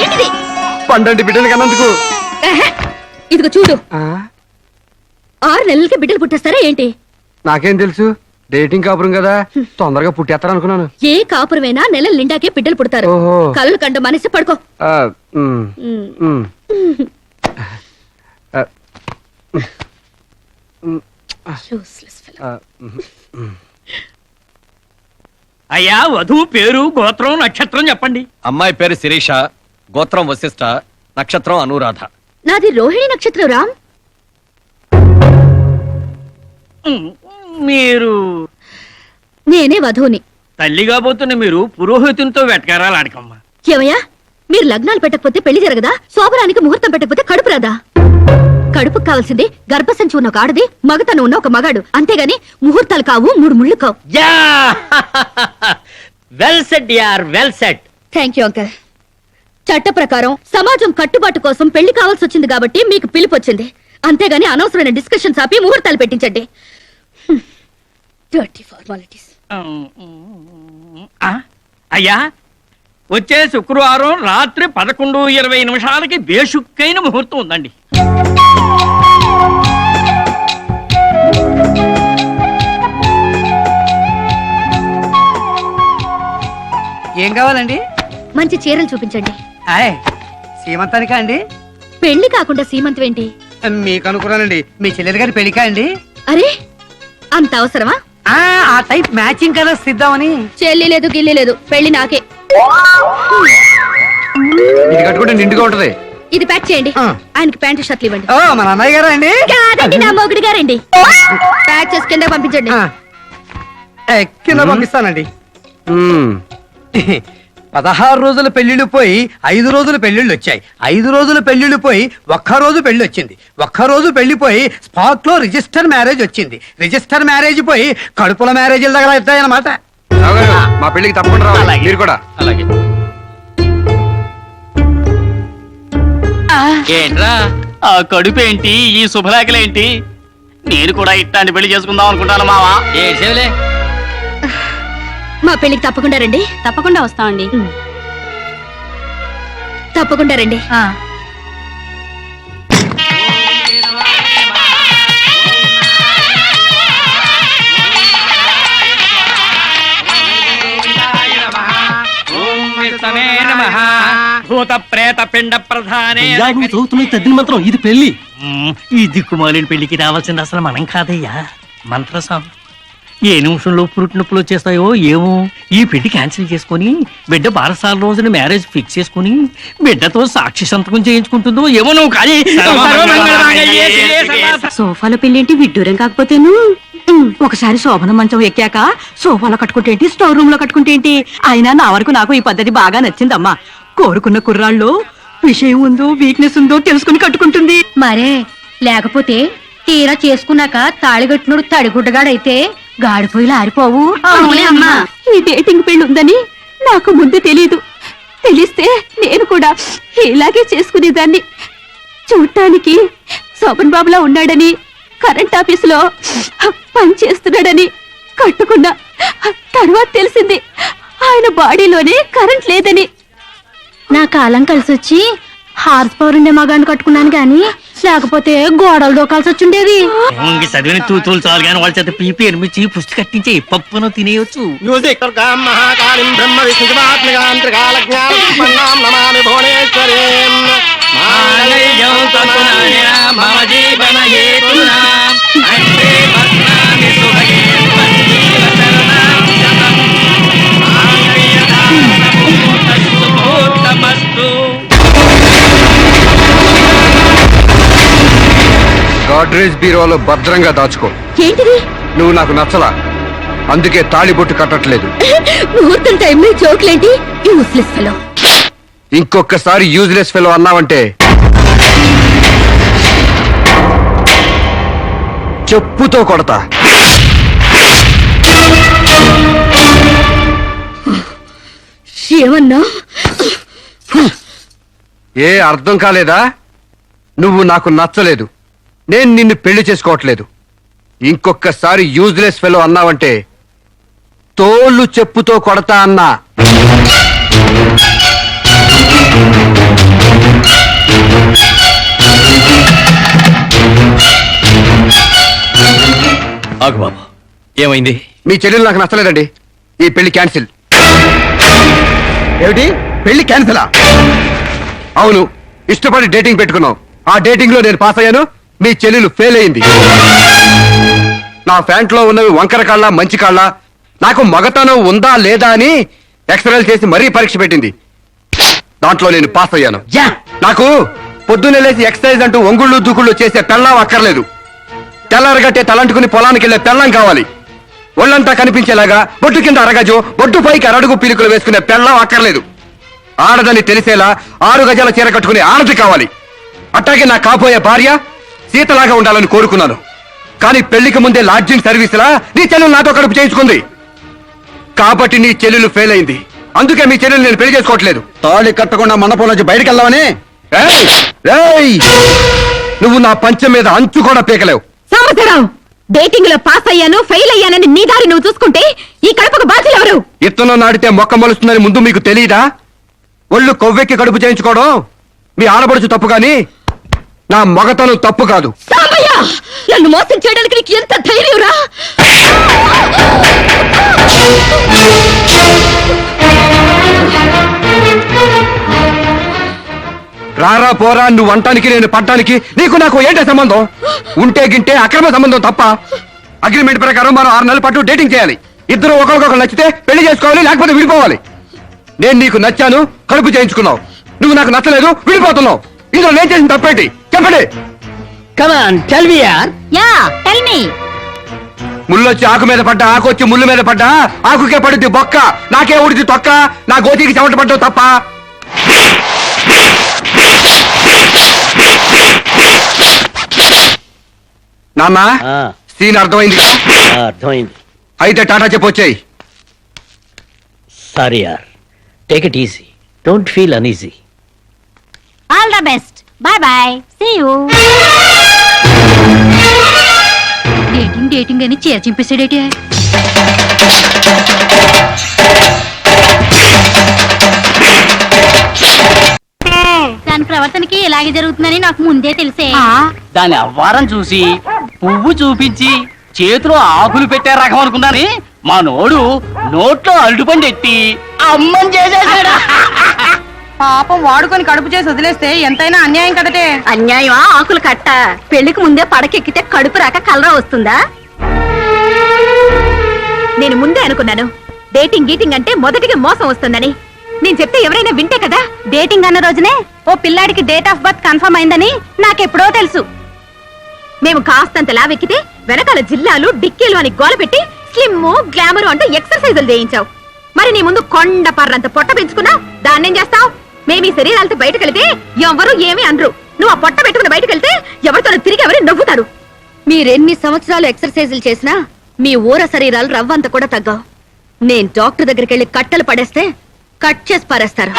ఏంటిది? పండంటి బిడ్డలు కన్నందుకు. ఇదిగో చూడు. ఆ, ఆరు నెలలకి బిడ్డలు పుట్టేస్తారా ఏంటి? నాకేం తెలుసు? డేటింగ్ కాపురం కదా. తొందరగా పుట్టేస్తారు అనుకున్నాను ఏ కాపురమైనా నెలల నిండాకే బిడ్డలు పుడతారు. కళ్ళు కండ మనిషి పడుకో. Useless fellow. అయ్యా వధువు పేరు గోత్రం నక్షత్రం చెప్పండి. అమ్మాయి పేరు శిరీష గోత్రం వశిష్ట నక్షత్రం అనురాధ. నాది రోహిణి నక్షత్రం రామ్. మీరు నేనే వధువుని. తల్లిగా పోతున్న మీరు పురోహితునితో వెటకారాలు ఆడకమ్మా. ఏమయ్యా మీరు లగ్నాలు పెట్టకపోతే పెళ్ళి జరగదా? శోభరానికి ముహూర్తం పెట్టకపోతే కడుపు రాదా? కడుపు కావాల్సింది గర్భసంచి ఉన్న ఒక ఆడది మగతను ఉన్న ఒక మగాడు. అంతేగాని ముహూర్తాలు కావు మూడు ముళ్ళు కావు. యా! వెల్ సెట్ యార్ well set thank you uncle చట్ట ప్రకారం సమాజం కట్టుబాటు కోసం పెళ్ళి కావాల్సి వచ్చింది కాబట్టి మీకు పిలుపు వచ్చింది. అంతేగాని అనవసరమైన డిస్కషన్స్ ఆపి ముహూర్తాలు పెట్టించండి. ఫార్మాలిటీస్ అయ్యా వచ్చే శుక్రవారం రాత్రి పదకొండు ఇరవై నిమిషాలకి బేషుక్కైన ముహూర్తం ఉందండి. ఏం కావాలండి? మంచి చీరలు చూపించండి. హాయ్ సీమంతానికా అండి? పెళ్ళి కాకుండా సీమంతం ఏంటి? మీకు అనుకున్నానండి. మీ చెల్లెలు గారి పెళ్ళికా అండి? అరే అంత అవసరమా? ఆ ఆ టైప్ మ్యాచింగ్ కలర్స్ ఇద్దామని. చెల్లి లేదు గిల్లి లేదు. పెళ్ళి నాకే. ఇది కట్టుకుంటే నిండుగా ఉంటది. ఇది ప్యాక్ చేయండి. ఆ. ఆయనకి ప్యాంటు షర్ట్లు ఇవ్వండి. ఓ మన అన్నయ్య గారా అండి? కాదండి నా మొగుడు గారండి. ప్యాక్ చేసి కింద పంపించండి. ఆ. ఏ, కింద పంపిస్తానండి. పదహారు రోజుల పెళ్ళిళ్ళు పోయి ఐదు రోజుల పెళ్ళిళ్ళు వచ్చాయి. ఐదు రోజుల పెళ్ళిళ్ళు పోయి ఒక్క రోజు పెళ్ళి వచ్చింది. ఒక్క రోజు పెళ్ళి పోయి స్పాట్లో రిజిస్టర్ మ్యారేజ్ వచ్చింది. రిజిస్టర్ మ్యారేజ్ పోయి కడుపుల మ్యారేజ్ దగ్గర అవుతాయన్నమాట మా పెళ్ళికి తప్పకుండా రావాలి. మీరు కూడా. అలాగే. ఏంట్రా? ఆ కడుపేంటి? ఈ శుభలేఖలేంటి? నేను కూడా ఇట్లాంటి పెళ్ళి చేసుకుందాం అనుకుంటాను మావా. ఏడ్చేవులే? మా పెళ్ళికి తప్పకుండా రండి. తప్పకుండా వస్తామండి. తప్పకుండా రండి. భూత ప్రేత పిండ ప్రధానే చదువుతున్న తద్దిన మంత్రం ఇది పెళ్ళి ఈ దిక్కుమాలిన పెళ్ళికి రావాల్సింది అసలు మనం కాదయ్యా. మంత్రసాం ఏ నిమిషంలో పురుటి నొప్పులు వచ్చేస్తాయో ఏమో? ఈ పెళ్ళి క్యాన్సిల్ చేసుకొని బిడ్డ బారసాల రోజున మ్యారేజ్ ఫిక్స్ చేసుకుని బిడ్డతో సాక్షి సంతకం చేయించుకుంటుందో ఏమో నువ్వు కానీ సోఫాలో పెళ్ళేంటి విడ్డూరం కాకపోతేను? ఒకసారి శోభన మంచం ఎక్కాక సోఫాలో కట్టుకుంటే ఏంటి స్టోర్ రూమ్లో కట్టుకుంటే ఏంటి అయినా నా వరకు నాకు ఈ పద్ధతి బాగా నచ్చిందమ్మా. కోరుకున్న కుర్రాళ్ళు విషయం ఉందో వీక్నెస్ ఉందో తెలుసుకుని కట్టుకుంటుంది. మరే లేకపోతే తీరా చేసుకున్నాక తాళిగట్టినోడు తడిగుడ్డగాడైతే గాడిపోయి ఆరిపోవు. ఈ డేటింగ్ పెళ్ళి ఉందని నాకు ముందు తెలీదు. తెలిస్తే నేను కూడా ఇలాగే చేసుకునేదాన్ని. చూడటానికి శోభన్ బాబులా ఉన్నాడని కరెంట్ ఆఫీసులో పని చేస్తున్నాడని కట్టుకున్నా తర్వాత తెలిసింది. ఆయన బాడీలోనే కరెంట్ లేదని. నా కాలం కలిసి వచ్చి హార్స్ పవర్ ఉండే మగాన్ని కట్టుకున్నాను గాని లేకపోతే గోడలు దూకాల్సి వచ్చుండేది. ఇంక చదివిన తూతులు చాలు కానీ వాళ్ళ చేత పీపీ ఎనిమిచ్చి పుష్టి కట్టించి పప్పును తినేయొచ్చు. మ్యూజిక్ మహాకాళిం బ్రహ్మ మమ గాడ్రేజ్ బీరోలో భద్రంగా దాచుకో. ఏంటిది? నువ్వు నాకు నచ్చలా. అందుకే తాళిబొట్టు కట్టట్లేదు. ముహూర్తం టైంలో జోకులేంటి? యూస్లెస్ ఫెలో ఇంకొకసారి యూజ్లెస్ ఫెలో అన్నావంటే. చెప్పుతో కొడతా. ఏమన్నా? ఏ అర్థం కాలేదా? నువ్వు నాకు నచ్చలేదు. నేను నిన్ను పెళ్ళి చేసుకోవట్లేదు. ఇంకొకసారి యూజ్లెస్ ఫెలో అన్నావంటే తోళ్ళు చెప్పుతో కొడతా అన్నా. ఆగు బాబు. ఏమైంది? మీ చెల్లెలు నాకు నచ్చలేదండి. ఈ పెళ్ళి క్యాన్సిల్ ఏమిటి? పెళ్ళి క్యాన్సిలా అవును ఇష్టపడి డేటింగ్ పెట్టుకున్నాం ఆ డేటింగ్లో నేను పాస్ అయ్యాను. మీ చెల్లెలు ఫెయిల్ అయింది. నా ఫ్యాంట్లో ఉన్నవి వంకర కాళ్ళ మంచి కాళ్ళ నాకు మగతనం ఉందా లేదా అని ఎక్స్రేలు చేసి మరీ పరీక్ష పెట్టింది. దాంట్లో నేను పాస్ అయ్యాను. నాకు పొద్దున్నే లేచి ఎక్సర్సైజ్ అంటూ ఒంగుళ్ళు దూకుళ్ళు చేసే పెళ్ళం అక్కర్లేదు. తెల్లారగట్టే తలంటుకుని పొలానికి వెళ్ళే పెళ్ళం కావాలి. ఒళ్ళంతా కనిపించేలాగా బొట్టు కింద అరగజు బొట్టు పైకి అరడుగు పీలికలు వేసుకునే పెళ్ళం అక్కర్లేదు. ఆడదని తెలిసేలా ఆరు గజాల చీర కట్టుకునే ఆడది కావాలి. అట్టాగే నా కాబోయే భార్య సీతలాగా ఉండాలని కోరుకున్నాను. కానీ పెళ్ళికి ముందే లాడ్జింగ్ సర్వీసులా నీ చెల్లెలు నాతో కడుపు చేయించుకుంది. కాబట్టి నీ చెల్లెలు ఫెయిల్ అయింది. అందుకే మీ చెల్లెలు నేను పెళ్ళి చేసుకోవట్లేదు. తాళి కట్టకుండా మండపం నుంచి బయటకు వెళ్దామని! ఏయ్! నువ్వు నా పంచం మీద అంచు కూడా పీకలేవు. సాంబశివరావు డేటింగ్లో పాస్ అయ్యాను ఫెయిల్ అయ్యానని నీ దారి నువ్వు చూసుకుంటే ఈ కడుపుకు బాధ్యులు ఎవరు? ఇత్తనం నాటితే మొక్క మొలుస్తుందని ముందు మీకు తెలియదా ఒళ్ళు కొవ్వెక్కి కడుపు చేయించుకోవడం? మీ ఆడపడుచు తప్పు గాని నా మగతనం తప్పు కాదు. నన్ను మోసం చేయడానికి నీకు ఎంత ధైర్యం రా రారా పోరా నువ్వు అంటానికి నేను పట్టానికి నీకు నాకు ఏంటే సంబంధం? ఉంటే గింటే అక్రమ సంబంధం తప్ప అగ్రిమెంట్ ప్రకారం మనం ఆరు నెలల పాటు డేటింగ్ చేయాలి. ఇద్దరు ఒకరికొకరు నచ్చితే పెళ్ళి చేసుకోవాలి లేకపోతే విడిపోవాలి. నేను నీకు నచ్చాను కడుపు చేయించుకున్నావు. నువ్వు నాకు నచ్చలేదు విడిపోతున్నావు. ఇందులో నేను చేసిన తప్పేంటి? చెప్పండి. కమాన్ టెల్ మీ యార్ యా టెల్ మీ ముళ్ళొచ్చి ఆకు మీద పడ్డా ఆకు వచ్చి ముళ్ళు మీద పడ్డా ఆకుకే పడుద్ది బొక్క. నాకే ఉడిది తొక్క నా గోతికి చెమట పడ్డావు తప్ప. నాన్న సీన్ అర్థమైంది అర్థమైంది. అయితే టాటా చెప్పొచ్చాయి సారీ యార్ take it easy don't feel uneasy all the best bye bye see you dating dating అని చీర చింపేసాడేటి దాని ప్రవర్తనకి ఇలాగే జరుగుతుందని నాకు ముందే తెలిసే. దాని అవ్వారం చూసి పువ్వు చూపించి చేతిలో ఆకులు పెట్టే రకం అనుకున్నాని మా నోడు నోట్లో అల్లుపండి ఎట్టి అమ్మని చేసేసాడు? పాపం వాడుకొని కడుపు చేసి వదిలేస్తే ఎంతైనా అన్యాయం కదటే. అన్యాయమా? ఆకులు కట్ట. పెళ్ళికి ముందే పడకెక్కితే కడుపు రాక కలరా వస్తుందా? నేను ముందే అనుకున్నాను. డేటింగ్ గీటింగ్ అంటే మొదటిగా మోసం వస్తుందని. నేను చెప్తే ఎవరైనా వింటే కదా? డేటింగ్ అన్న రోజునే ఓ పిల్లాడికి డేట్ ఆఫ్ బర్త్ కన్ఫర్మ్ అయిందని నాకెప్పుడో తెలుసు. మేము కాస్తంత లావెక్కితే వెనకాల జిల్లాలు డిక్కీలు అని గోల పెట్టి స్లిమ్ గ్లామర్ అంటూ ఎక్సర్సైజులు చేయించావు. మరి నీ ముందు కొండ పర్రంత పొట్ట పెంచుకున్నా దాన్నేం చేస్తావు? మేము ఈ శరీరాలతో బయటకు వెళితే ఎవరు ఏమీ అనరు. నువ్వు ఆ పొట్ట పెట్టుకుని బయటకు వెళ్తే ఎవరితో తిరిగి ఎవరి నవ్వుతారు. మీరెన్ని సంవత్సరాలు ఎక్సర్సైజులు చేసినా మీ ఊర శరీరాలు రవ్వంత కూడా తగ్గవు. నేను డాక్టర్ దగ్గరికి వెళ్ళి కట్టలు పడేస్తే కట్ చేసి పారేస్తారు.